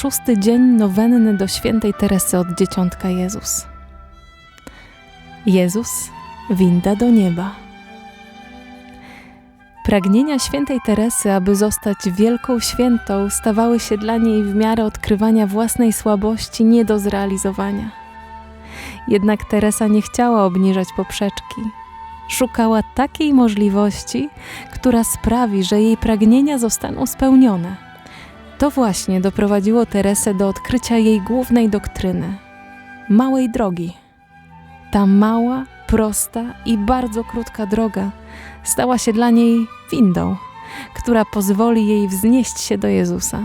szósty dzień nowenny do świętej Teresy od Dzieciątka Jezus. Jezus winda do nieba. Pragnienia świętej Teresy, aby zostać wielką świętą, stawały się dla niej w miarę odkrywania własnej słabości nie do zrealizowania. Jednak Teresa nie chciała obniżać poprzeczki. Szukała takiej możliwości, która sprawi, że jej pragnienia zostaną spełnione. To właśnie doprowadziło Teresę do odkrycia jej głównej doktryny małej drogi. Ta mała, prosta i bardzo krótka droga stała się dla niej windą, która pozwoli jej wznieść się do Jezusa.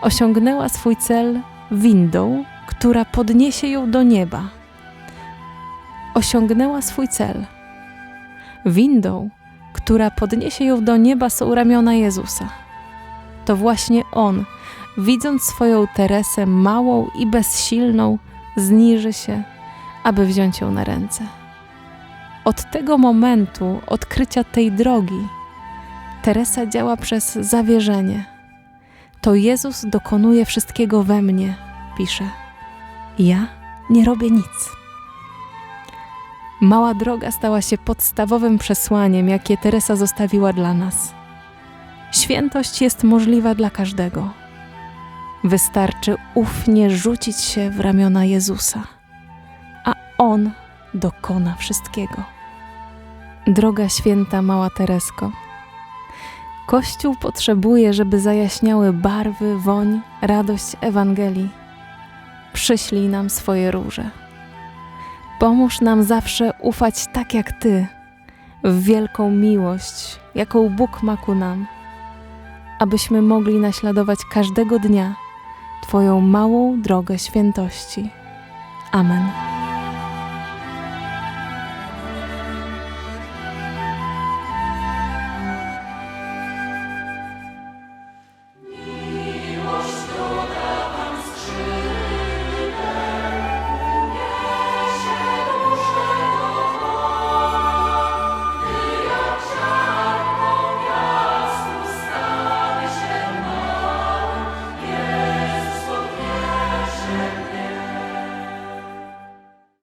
Osiągnęła swój cel windą, która podniesie ją do nieba. Osiągnęła swój cel. Windą, która podniesie ją do nieba, są ramiona Jezusa. To właśnie On, widząc swoją Teresę małą i bezsilną, zniży się, aby wziąć ją na ręce. Od tego momentu odkrycia tej drogi Teresa działa przez zawierzenie. To Jezus dokonuje wszystkiego we mnie, pisze. Ja nie robię nic. Mała droga stała się podstawowym przesłaniem, jakie Teresa zostawiła dla nas. Świętość jest możliwa dla każdego. Wystarczy ufnie rzucić się w ramiona Jezusa, a On dokona wszystkiego. Droga święta mała Teresko. Kościół potrzebuje, żeby zajaśniały barwy, woń, radość Ewangelii. Przyślij nam swoje róże. Pomóż nam zawsze ufać tak jak Ty, w wielką miłość, jaką Bóg ma ku nam, abyśmy mogli naśladować każdego dnia Twoją małą drogę świętości. Amen.